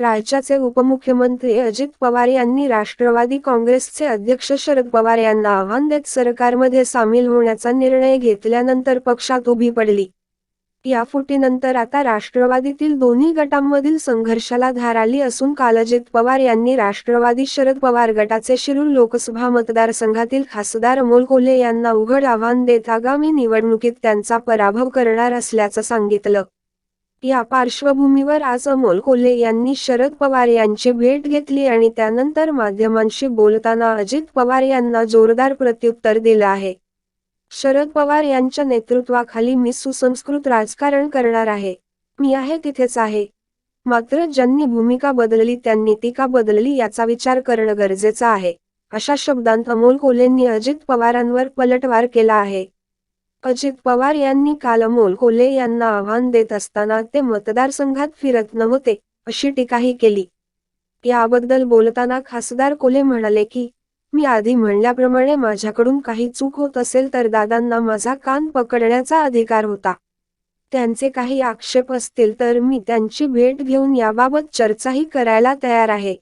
राज्याचे उपमुख्यमंत्री अजित पवार यांनी राष्ट्रवादी काँग्रेसचे अध्यक्ष शरद पवार यांना आव्हान देत सरकारमध्ये सामील होण्याचा निर्णय घेतल्यानंतर पक्षात उभी पडली. या फुटीनंतर आता राष्ट्रवादीतील दोन्ही गटांमधील संघर्षाला धार आली असून काल अजित पवार यांनी राष्ट्रवादी शरद पवार गटाचे शिरूर लोकसभा मतदारसंघातील खासदार अमोल कोल्हे यांना उघड आव्हान देत आगामी निवडणुकीत त्यांचा पराभव करणार असल्याचं सांगितलं. या पार्श्वभूमीवर आज अमोल कोल्हे यांनी शरद पवार यांची भेट घेतली आणि त्यानंतर माध्यमांशी बोलताना अजित पवार यांना जोरदार प्रत्युत्तर दिलं आहे. शरद पवार यांच्या नेतृत्वाखाली मी सुसंस्कृत राजकारण करणार आहे. मी आहे तिथेच आहे. मात्र ज्यांनी भूमिका बदलली त्यांनी ती का बदलली याचा विचार करणं गरजेचं आहे. अशा शब्दांत अमोल कोल्हेंनी अजित पवारांवर पलटवार केला आहे. अजित पवार यांनी काल अमोल कोल्हे यांना आव्हान देत असताना ते मतदारसंघात फिरत नव्हते अशी टीकाही केली. याबद्दल बोलताना खासदार कोल्हे म्हणाले की मी आधी म्हणल्याप्रमाणे माझ्याकडून काही चूक होत असेल तर दादांना माझा कान पकडण्याचा अधिकार होता. त्यांचे काही आक्षेप असतील तर मी त्यांची भेट घेऊन याबाबत चर्चाही करायला तयार आहे.